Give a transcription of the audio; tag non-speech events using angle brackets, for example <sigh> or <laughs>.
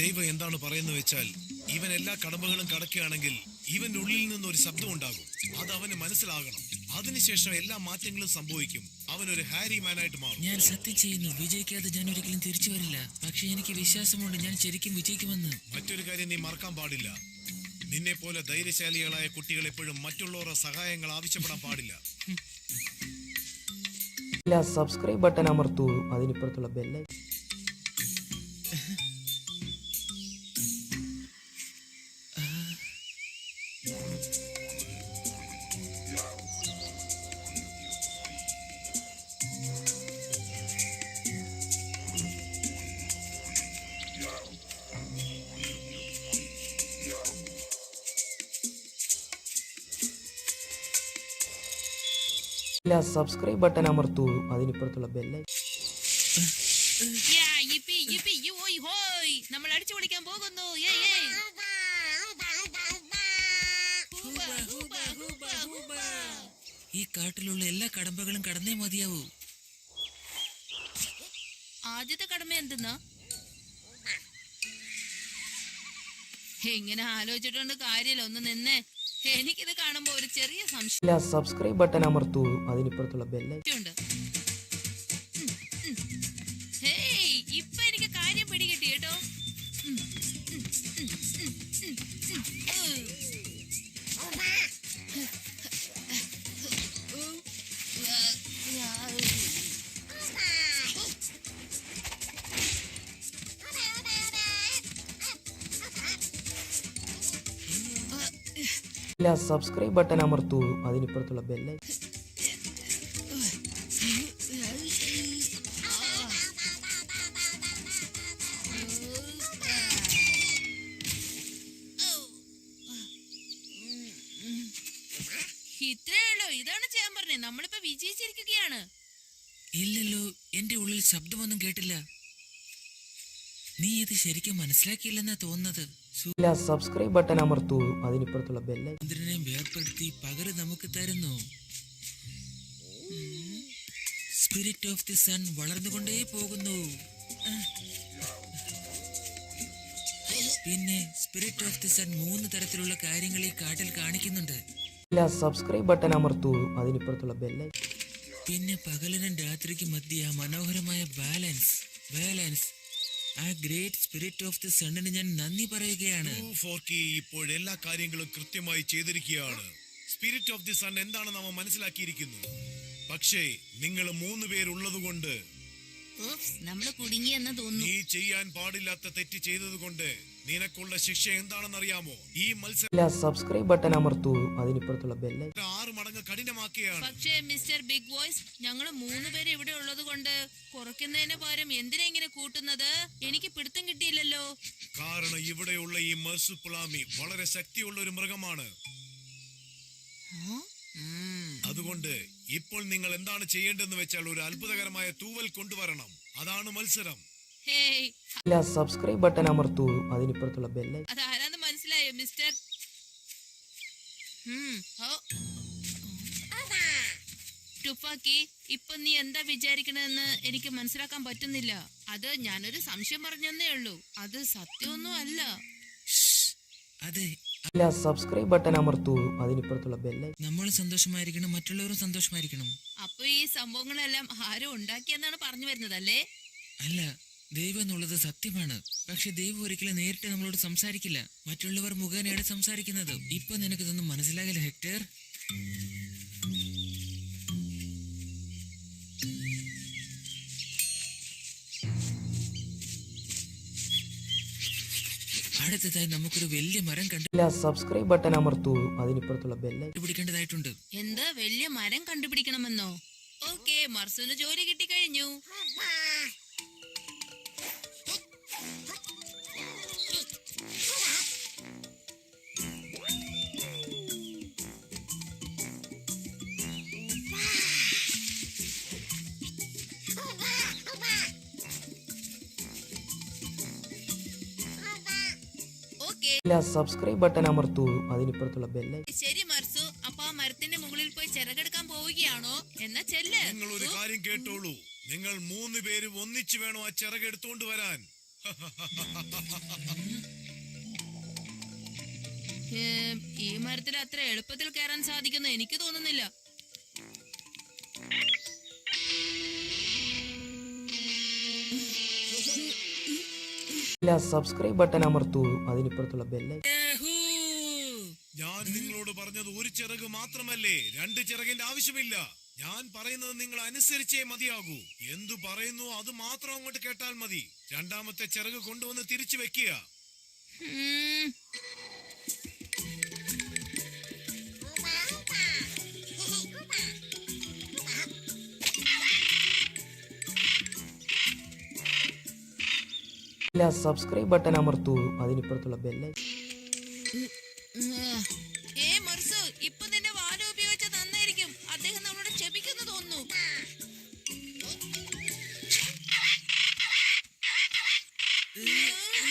ദൈവം എന്താണ് പറയുന്നത് വെച്ചാൽ ഇവൻ എല്ലാ കടമ്പകളും കടക്കുകയാണെങ്കിൽ ഇവന്റെ ഉള്ളിൽ നിന്ന് ഒരു ശബ്ദം ഉണ്ടാകും. അത് അവന് മനസ്സിലാകണം. അതിനുശേഷം എല്ലാ മാറ്റങ്ങളും സംഭവിക്കും. അവൻ ഒരു ഹാരി മാനായിട്ട് മാറും. ഞാൻ സത്യം ചെയ്യുന്നു. വിജയിക്കാതെ ഞാൻ ഒരിക്കലും തിരിച്ചു വരില്ല. പക്ഷെ എനിക്ക് വിശ്വാസമുണ്ട് ഞാൻ ശരിക്കും വിജയിക്കുമെന്ന്. മറ്റൊരു കാര്യം നീ മറക്കാൻ പാടില്ല. നിന്നെ പോലെ ധൈര്യശാലികളായ കുട്ടികൾ എപ്പോഴും മറ്റുള്ളവരുടെ സഹായങ്ങൾ ആവശ്യപ്പെടാൻ പാടില്ല. ഇല്ല സബ്സ്ക്രൈബ് ബട്ടൺ അമർത്തൂ. അതിനിപ്പുറത്തുള്ള ബെല്ലൈ ഇല്ല സബ്സ്ക്രൈബ് ബട്ടൺ അമർത്തൂ. അതിനിപ്പുറത്തുള്ള ബെല്ലൈ നമ്മൾ അടിച്ചു പൊളിക്കാൻ പോകുന്നു. ഈ കാട്ടിലുള്ള എല്ലാ കടമ്പകളും കടന്നേ മതിയാവൂ. ആദ്യത്തെ കടമ എന്തെന്നാ? ഇങ്ങനെ ആലോചിച്ചിട്ടുണ്ട് കാര്യമില്ല. ഒന്ന് നിന്നേ എനിക്കിത് കാണുമ്പോ ഒരു ചെറിയ സംശയം. സബ്സ്ക്രൈബ് ബട്ടൺ അമർത്തൂ. അതിനിപ്പുറത്തുള്ള ബെല്ലൈ ഇല്ല സബ്സ്ക്രൈബ് ബട്ടൺ അമർത്തൂ. അതിനിപ്പുറത്തുള്ള ബെല്ലൈ ഇതാണ് ചെയ്യാൻ പറഞ്ഞത് നമ്മളിപ്പോ വിജയിച്ചിരിക്കുകയാണ്. ഇല്ലല്ലോ എന്റെ ഉള്ളിൽ ശബ്ദമൊന്നും കേട്ടില്ല. നീ ഇത് ശരിക്കും മനസ്സിലാക്കിയില്ലെന്നാ തോന്നുന്നത്? സബ്സ്ക്രൈബ് ബട്ടൺ അമർത്തൂ. അതിനിപ്പുറത്തുള്ള ബെല്ല ചന്ദ്രനെ വേർപ്പെടുത്തി പകരം നമുക്ക് തരുന്നു. സ്പിരിറ്റ് ഓഫ് ദി സൺ വളർന്നുകൊണ്ടേ പോകുന്നു. പിന്നെ സ്പിരിറ്റ് ഓഫ് ദി സൺ മൂന്ന് തരത്തിലുള്ള കാര്യങ്ങൾ ഈ കാട്ടിൽ കാണിക്കുന്നുണ്ട്. സബ്സ്ക്രൈബ് ബട്ടൺ അമർത്തൂ. അതിനിപ്പുറത്തുള്ള ബെല്ല പിന്നെ പകലിനും രാത്രിക്കും മധ്യ മനോഹരമായ ബാലൻസ് ബാലൻസ് ആ ഗ്രേറ്റ് സ്പിരിറ്റ് ഓഫ് ദി സണ്ണിന് ഞാൻ നന്ദി പറയുകയാണ്. ഫോർക്കി ഇപ്പോൾ എല്ലാ കാര്യങ്ങളും കൃത്യമായി ചെയ്തിരിക്കുകയാണ്. സ്പിരിറ്റ് ഓഫ് ദി സൺ എന്താണെന്ന് അവൻ മനസ്സിലാക്കിയിരിക്കുന്നു. പക്ഷേ നിങ്ങൾ മൂന്ന് പേരുള്ളതുകൊണ്ട് കൊണ്ട് നമ്മൾ കുടുങ്ങിയെന്ന് തോന്നുന്നു. നീ ചെയ്യാൻ പാടില്ലാത്ത തെറ്റ് ചെയ്തതുകൊണ്ട് നിനക്കുള്ള ശിക്ഷ എന്താണെന്ന് അറിയാമോ ഈ മത്സരം സബ്സ്ക്രൈബ് ബട്ടൺ അമർത്തൂ. അതിനിപ്പുറത്തുള്ള ബെല്ലൈ മടങ്ങ് കഠിനമാക്കുകയാണ്. പക്ഷേ മിസ്റ്റർ ബിഗ് ബോയ്സ് ഞങ്ങൾ മൂന്ന് പേര് ഇവിടെ ഉള്ളത് കൊണ്ട് കുറയ്ക്കുന്നതിന് പകരം എന്തിനാ ഇങ്ങനെ കൂട്ടുന്നത്? എനിക്ക് പിടുത്തം കിട്ടിയില്ലല്ലോ. കാരണം ഇവിടെയുള്ള ഈ മർസുപ്പുളാമി വളരെ ശക്തിയുള്ള ഒരു മൃഗമാണ്. അതുകൊണ്ട് ഇപ്പോൾ നിങ്ങൾ എന്താണ് ചെയ്യേണ്ടതെന്ന് വെച്ചാൽ ഒരു അത്ഭുതകരമായ തൂവൽ കൊണ്ടുവരണം. അതാണ് മത്സരം. ഹേയ്. ഇല്ല സബ്സ്ക്രൈബ് ബട്ടൺ അമർത്തൂ. അതിനിപ്പുറത്തുള്ള ബെല്ലൈ. അതാരാന്ന് മനസ്സിലായോ മിസ്റ്റർ? ഉം, ഓ. ടുഫാക്കി ഇപ്പൊ നീ എന്താ വിചാരിക്കണെന്ന് എനിക്ക് മനസ്സിലാക്കാൻ പറ്റുന്നില്ല. അത് ഞാനൊരു സംശയം പറഞ്ഞെന്നേ ഉള്ളൂ. അത് സത്യമൊന്നും അല്ല. അതെ. സബ്സ്ക്രൈബ് ബട്ടൺ അമർത്തൂ. അതിനിപ്പുറത്തുള്ള ബെല്ലൈ നമ്മൾ സന്തോഷമായിരിക്കണം മറ്റുള്ളവരും സന്തോഷമായിരിക്കണം. അപ്പൊ ഈ സംഭവങ്ങളെല്ലാം ആരും ഉണ്ടാക്കിയെന്നാണ് പറഞ്ഞു വരുന്നത് അല്ലേ അല്ല ദൈവം എന്നുള്ളത് സത്യമാണ്. പക്ഷെ ദൈവം ഒരിക്കലും നേരിട്ട് നമ്മളോട് സംസാരിക്കില്ല. മറ്റുള്ളവർ മുഖേനയാണ് സംസാരിക്കുന്നത്. ഇപ്പൊ നിനക്കിതൊന്നും മനസ്സിലാകില്ല ഹെക്ടർ. അടുത്തതായി നമുക്കൊരു വലിയ മരം കണ്ടില്ല സബ്സ്ക്രൈബ് ബട്ടൺ അമർത്തൂ. അതിനിപ്പുറത്തുള്ള ബെല്ല കണ്ടുപിടിക്കേണ്ടതായിട്ടുണ്ട് എന്താ വലിയ മരം കണ്ടുപിടിക്കണമെന്നോ? ഓക്കെ മർസുന് ജോലി കിട്ടിക്കഴിഞ്ഞു. ഇല്ല സബ്സ്ക്രൈബ് ബട്ടൺ അമർത്തൂ. അതിനിപ്പുറത്തുള്ള ബെല്ലൈ ശരി മർസു അപ്പൊ ആ മരത്തിന്റെ മുകളിൽ പോയി ചിറകെടുക്കാൻ പോവുകയാണോ? എന്നാ ചെല്ല്. നിങ്ങൾ ഒരു കാര്യം കേട്ടോളൂ. നിങ്ങൾ മൂന്ന് പേരും ഒന്നിച്ചു വേണോ ആ ചിറകെടുത്തോണ്ട് വരാൻ? <laughs> ഏം, ഈ മരത്തിൽ അത്ര എളുപ്പത്തിൽ കയറാൻ സാധിക്കുന്ന എനിക്ക് തോന്നുന്നില്ല. ഇല്ല സബ്സ്ക്രൈബ് ബട്ടൺ അമർത്തൂ. അതിനിപ്പുറത്തുള്ള ബെല്ലൈ! ഞാൻ നിങ്ങളോട് പറഞ്ഞത് ഒരു ചിറക് മാത്രമല്ലേ? രണ്ട് ചിറകിന്റെ ആവശ്യമില്ല. ഞാൻ പറയുന്നത് നിങ്ങൾ അനുസരിച്ചേ മതിയാകൂ. എന്തു പറയുന്നു അത് മാത്രം അങ്ങോട്ട് കേട്ടാൽ മതി. രണ്ടാമത്തെ ചിറക് കൊണ്ടുവന്ന് തിരിച്ചു വെക്കുക. ഇല്ല സബ്സ്ക്രൈബ് ബട്ടൺ അമർത്തൂ. അതിനിപ്പുറത്തുള്ള ബെല്ലൈ ഇപ്പൊ നിന്റെ വാൽ ഉപയോഗിച്ച നന്നായിരിക്കും. അദ്ദേഹം നമ്മുടെ